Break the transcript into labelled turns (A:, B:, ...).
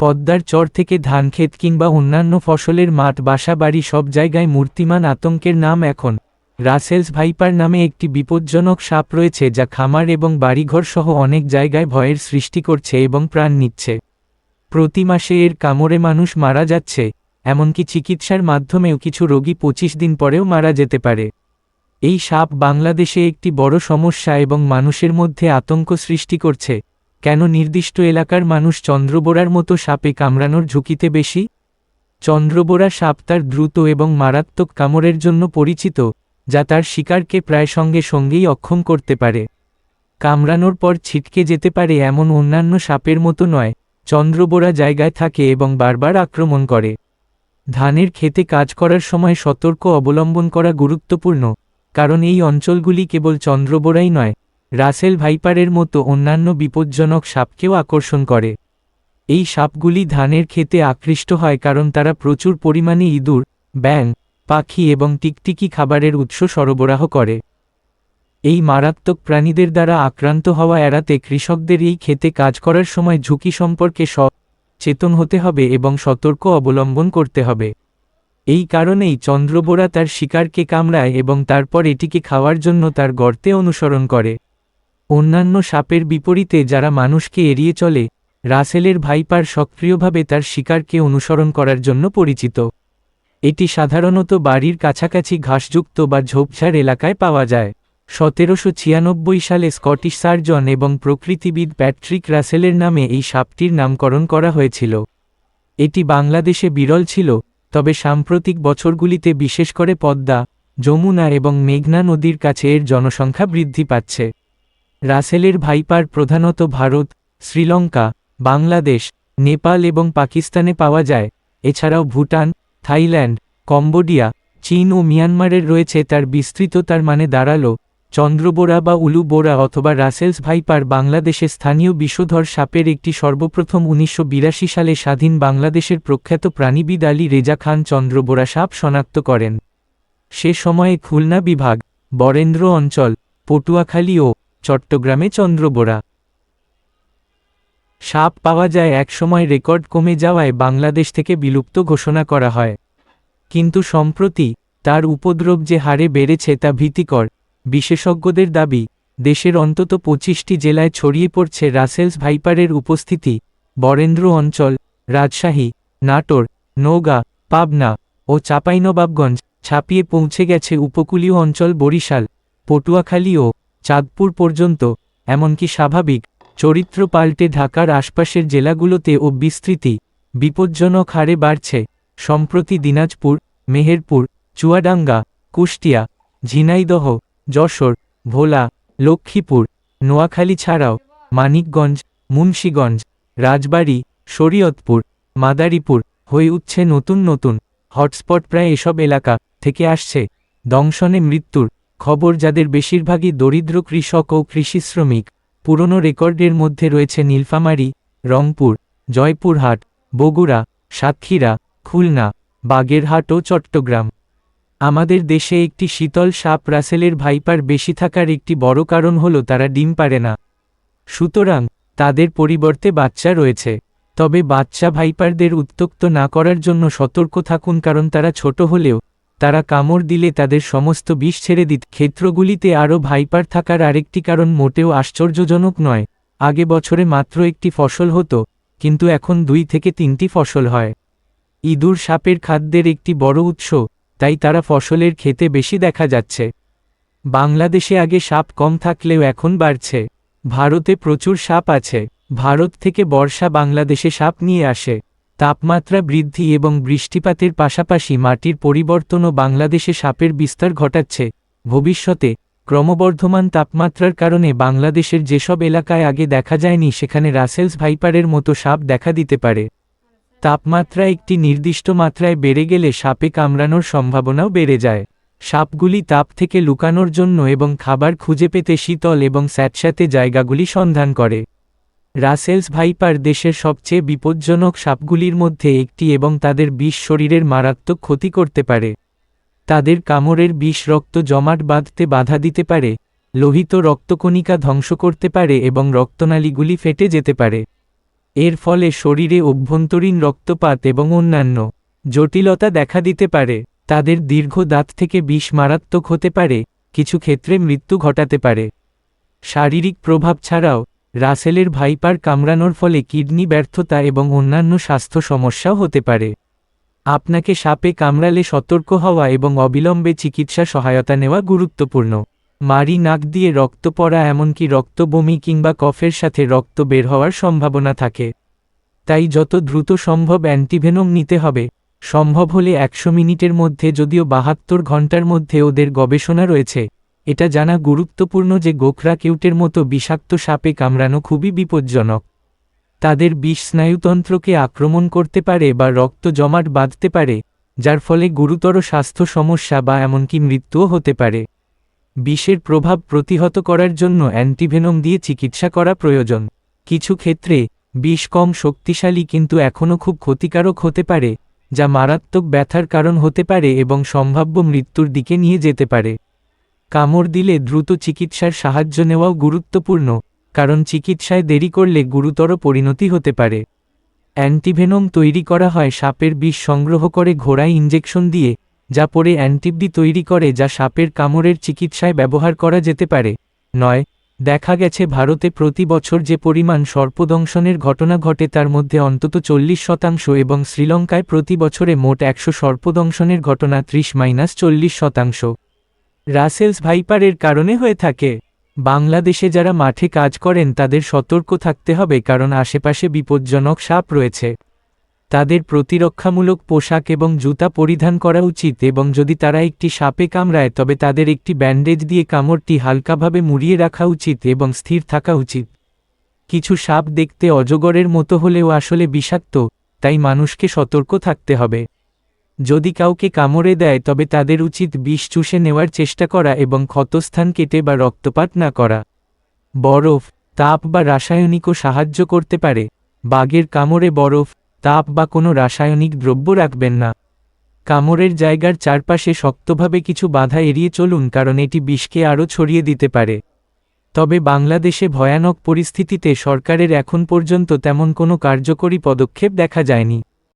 A: পদ্মার চর থেকে ধানক্ষেত কিংবা অন্যান্য ফসলের মাঠ, বাসা, বাড়ি সব জায়গায় মূর্তিমান আতঙ্কের নাম এখন। রাসেলস ভাইপার নামে একটি বিপজ্জনক সাপ রয়েছে যা খামার এবং বাড়িঘর সহ অনেক জায়গায় ভয়ের সৃষ্টি করছে এবং প্রাণ নিচ্ছে। প্রতি মাসে এর কামড়ে মানুষ মারা যাচ্ছে, এমনকি চিকিৎসার মাধ্যমেও কিছু রোগী পঁচিশ দিন পরেও মারা যেতে পারে। এই সাপ বাংলাদেশে একটি বড় সমস্যা এবং মানুষের মধ্যে আতঙ্ক সৃষ্টি করছে। কেন নির্দিষ্ট এলাকার মানুষ চন্দ্রবোরার মতো সাপে কামড়ানোর ঝুঁকিতে বেশি? চন্দ্রবোরা সাপ তার দ্রুত এবং মারাত্মক কামড়ের জন্য পরিচিত, যা তার শিকারকে প্রায় সঙ্গে সঙ্গেই অক্ষম করতে পারে। কামড়ানোর পর ছিটকে যেতে পারে এমন অন্যান্য সাপের মতো নয়, চন্দ্রবোরা জায়গায় থাকে এবং বারবার আক্রমণ করে। ধানের ক্ষেতে কাজ করার সময় সতর্ক অবলম্বন করা গুরুত্বপূর্ণ, কারণ এই অঞ্চলগুলি কেবল চন্দ্রবোরাই নয় রাসেল ভাইপারের মতো অন্যান্য বিপজ্জনক সাপকেও আকর্ষণ করে। এই সাপগুলি ধানের ক্ষেতে আকৃষ্ট হয় কারণ তারা প্রচুর পরিমাণে ইঁদুর ব্যাং পাখি এবং টিকটিকি খাবারের উৎস সরবরাহ করে। এই মারাত্মক প্রাণীদের দ্বারা আক্রান্ত হওয়া এড়াতে কৃষকদের এই ক্ষেতে কাজ করার সময় ঝুঁকি সম্পর্কে সচেতন হতে হবে এবং সতর্ক অবলম্বন করতে হবে। এই কারণেই চন্দ্রবোরা তার শিকারকে কামড়ায় এবং তারপর এটিকে খাওয়ার জন্য তার গর্তে অনুসরণ করে। অন্যান্য সাপের বিপরীতে যারা মানুষকে এড়িয়ে চলে, রাসেলের ভাইপার সক্রিয়ভাবে তার শিকারকে অনুসরণ করার জন্য পরিচিত। এটি সাধারণত বাড়ির কাছাকাছি ঘাসযুক্ত বা ঝোপঝাড় এলাকায় পাওয়া যায়। সতেরোশো ছিয়ানব্বই সালে স্কটিশ সার্জন এবং প্রকৃতিবিদ প্যাট্রিক রাসেলের নামে এই সাপটির নামকরণ করা হয়েছিল। এটি বাংলাদেশে বিরল ছিল, তবে সাম্প্রতিক বছরগুলিতে বিশেষ করে পদ্মা, যমুনা এবং মেঘনা নদীর কাছে এর জনসংখ্যা বৃদ্ধি পাচ্ছে। রাসেলের ভাইপার প্রধানত ভারত, শ্রীলঙ্কা, বাংলাদেশ, নেপাল এবং পাকিস্তানে পাওয়া যায়। এছাড়াও ভুটান, থাইল্যান্ড, কম্বোডিয়া, চীন ও মিয়ানমারের রয়েছে তার বিস্তৃত তার মানে দাঁড়াল চন্দ্রবোরা বা উলু বোরা অথবা রাসেলস ভাইপার বাংলাদেশে স্থানীয় বিষধর সাপের একটি সর্বপ্রথম উনিশশো বিরাশি সালে স্বাধীন বাংলাদেশের প্রখ্যাত প্রাণীবিদ আলী রেজা খান চন্দ্রবোরা সাপ শনাক্ত করেন। সে সময়ে খুলনা বিভাগ, বরেন্দ্র অঞ্চল, পটুয়াখালী ও চট্টগ্রামে চন্দ্রবোরা। সাপ পাওয়া যায় একসময় রেকর্ড কমে যাওয়ায় বাংলাদেশ থেকে বিলুপ্ত ঘোষণা করা হয়। কিন্তু সম্প্রতি তার উপদ্রব যে হারে বেড়েছে তা ভীতিকর। বিশেষজ্ঞদের দাবি, দেশের অন্তত পঁচিশটি জেলায় ছড়িয়ে পড়ছে রাসেলস ভাইপারের উপস্থিতি। বরেন্দ্র অঞ্চল, রাজশাহী, নাটোর, নওগাঁ, পাবনা ও চাঁপাইনবাবগঞ্জ ছাপিয়ে পৌঁছে গেছে উপকূলীয় অঞ্চল বরিশাল, পটুয়াখালী ও চাঁদপুর পর্যন্ত, এমনকি স্বাভাবিক, চরিত্র পাল্টে ঢাকার আশপাশের জেলাগুলোতে ও বিস্তৃতি, বিপজ্জনক হারে বাড়ছে। সম্প্রতি দিনাজপুর, মেহেরপুর, চুয়াডাঙ্গা, কুষ্টিয়া, ঝিনাইদহ, যশোর, ভোলা, লক্ষ্মীপুর, নোয়াখালী ছাড়াও মানিকগঞ্জ, মুন্সীগঞ্জ, রাজবাড়ী, শরীয়তপুর, মাদারীপুর হয়ে উঠছে নতুন নতুন হটস্পট। প্রায় এসব এলাকা থেকে আসছে দংশনে মৃত্যুর খবর যাদের বেশিরভাগই দরিদ্র কৃষক ও কৃষি শ্রমিক, পুরনো রেকর্ডের মধ্যে রয়েছে নীলফামারী, রংপুর, জয়পুরহাট, বগুড়া, সাতক্ষীরা, খুলনা, বাগেরহাট ও চট্টগ্রাম। আমাদের দেশে একটি শীতল সাপ রাসেলের ভাইপার বেশি থাকার একটি বড় কারণ হল তারা ডিম পারে না। সুতরাং, তাদের পরিবর্তে বাচ্চা রয়েছে। তবে বাচ্চা ভাইপারদের উত্তক্ত না করার জন্য সতর্ক থাকুন কারণ তারা ছোট হলেও তারা কামড় দিলে তাদের সমস্ত বিষ ছেড়ে দিত। ক্ষেত্রগুলিতে আরও ভাইপার থাকার আরেকটি কারণ মোটেও আশ্চর্যজনক নয়, আগে বছরে মাত্র একটি ফসল হতো, কিন্তু এখন দুই থেকে তিনটি ফসল হয়। ইঁদুর সাপের খাদ্যের একটি বড় উৎস, তাই তারা ফসলের খেতে বেশি দেখা যাচ্ছে। বাংলাদেশে আগে সাপ কম থাকলেও এখন বাড়ছে। ভারতে প্রচুর সাপ আছে। ভারত থেকে বর্ষা বাংলাদেশে সাপ নিয়ে আসে। তাপমাত্রা বৃদ্ধি এবং বৃষ্টিপাতের পাশাপাশি মাটির পরিবর্তনও বাংলাদেশে সাপের বিস্তার ঘটাচ্ছে। ভবিষ্যতে ক্রমবর্ধমান তাপমাত্রার কারণে বাংলাদেশের যেসব এলাকায় আগে দেখা যায়নি, সেখানে রাসেলস ভাইপারের মতো সাপ দেখা দিতে পারে। তাপমাত্রা একটি নির্দিষ্ট মাত্রায় বেড়ে গেলে সাপে কামড়ানোর সম্ভাবনাও বেড়ে যায়। সাপগুলি তাপ থেকে লুকানোর জন্য এবং খাবার খুঁজে পেতে শীতল এবং স্যাঁতস্যাঁতে জায়গাগুলি সন্ধান করে। রাসেলস ভাইপার দেশের সবচেয়ে বিপজ্জনক সাপগুলির মধ্যে একটি এবং তাদের বিষ শরীরের মারাত্মক ক্ষতি করতে পারে। তাদের কামড়ের বিষ রক্ত জমাট বাঁধতে বাধা দিতে পারে, লোহিত রক্তকণিকা ধ্বংস করতে পারে এবং রক্তনালীগুলি ফেটে যেতে পারে। এর ফলে শরীরে অভ্যন্তরীণ রক্তপাত এবং অন্যান্য জটিলতা দেখা দিতে পারে। তাদের দীর্ঘ দাঁত থেকে বিষ মারাত্মক হতে পারে, কিছু ক্ষেত্রে মৃত্যু ঘটাতে পারে। শারীরিক প্রভাব ছাড়াও রাসেলের ভাইপার কামড়ানোর ফলে কিডনি ব্যর্থতা এবং অন্যান্য স্বাস্থ্য সমস্যাও হতে পারে। আপনাকে সাপে কামড়ালে সতর্ক হওয়া এবং অবিলম্বে চিকিৎসা সহায়তা নেওয়া গুরুত্বপূর্ণ। মারি নাক দিয়ে রক্ত পড়া এমনকি রক্ত বমি কিংবা কফের সাথে রক্ত বের হওয়ার সম্ভাবনা থাকে। তাই যত দ্রুত সম্ভব অ্যান্টিভেনম নিতে হবে। সম্ভব হলে একশো মিনিটের মধ্যে যদিও বাহাত্তর ঘণ্টার মধ্যে ওদের গবেষণা রয়েছে। এটা জানা গুরুত্বপূর্ণ যে গোখরা কেউটের মতো বিষাক্ত সাপে কামড়ানো খুবই বিপজ্জনক। তাদের বিষ স্নায়ুতন্ত্রকে আক্রমণ করতে পারে বা রক্ত জমাট বাঁধতে পারে, যার ফলে গুরুতর স্বাস্থ্য সমস্যা বা এমনকি মৃত্যুও হতে পারে। বিষের প্রভাব প্রতিহত করার জন্য অ্যান্টিভেনম দিয়ে চিকিৎসা করা প্রয়োজন। কিছু ক্ষেত্রে, বিষ কম শক্তিশালী কিন্তু এখনও খুব ক্ষতিকারক হতে পারে, যা মারাত্মক ব্যথার কারণ হতে পারে এবং সম্ভাব্য মৃত্যুর দিকে নিয়ে যেতে পারে। কামড় দিলে দ্রুত চিকিৎসার সাহায্য নেওয়াও গুরুত্বপূর্ণ, কারণ চিকিৎসায় দেরি করলে গুরুতর পরিণতি হতে পারে। অ্যান্টিভেনম তৈরি করা হয় সাপের বিষ সংগ্রহ করে ঘোড়ায় ইঞ্জেকশন দিয়ে, যা পরে অ্যান্টিবডি তৈরি করে যা সাপের কামড়ের চিকিৎসায় ব্যবহার করা যেতে পারে। নয়, দেখা গেছে ভারতে প্রতি বছর যে পরিমাণ সর্পদংশনের ঘটনা ঘটে তার মধ্যে অন্তত চল্লিশ শতাংশ এবং শ্রীলঙ্কায় প্রতি বছরে মোট একশো সর্পদংশনের ঘটনা ত্রিশ মাইনাস চল্লিশ শতাংশ। রাসেলস ভাইপারের কারণে হয়ে থাকে। বাংলাদেশে যারা মাঠে কাজ করেন, তাদের সতর্ক থাকতে হবে কারণ আশেপাশে বিপজ্জনক সাপ রয়েছে। তাদের প্রতিরক্ষামূলক পোশাক এবং জুতা পরিধান করা উচিত এবং যদি তারা একটি সাপে কামড়ায়, তবে তাদের একটি ব্যান্ডেজ দিয়ে কামড়টি হালকাভাবে মুড়িয়ে রাখা উচিত এবং স্থির থাকা উচিত। কিছু সাপ দেখতে অজগরের মতো হলেও আসলে বিষাক্ত, তাই মানুষকে সতর্ক থাকতে হবে। যদি কাউকে কামড়ে দেয় তবে তাদের উচিত বিষ চুষে নেওয়ার চেষ্টা করা এবং ক্ষতস্থান কেটে বা রক্তপাত না করা। বরফ, তাপ বা রাসায়নিকও সাহায্য করতে পারে। বাঘের কামড়ে বরফ, তাপ বা কোনো রাসায়নিক দ্রব্য রাখবেন না। কামড়ের জায়গার চারপাশে শক্তভাবে কিছু বাধা এড়িয়ে চলুন কারণ এটি বিষকে আরও ছড়িয়ে দিতে পারে। তবে বাংলাদেশে ভয়ানক পরিস্থিতিতে সরকারের এখন পর্যন্ত তেমন কোনো কার্যকরী পদক্ষেপ দেখা যায়নি।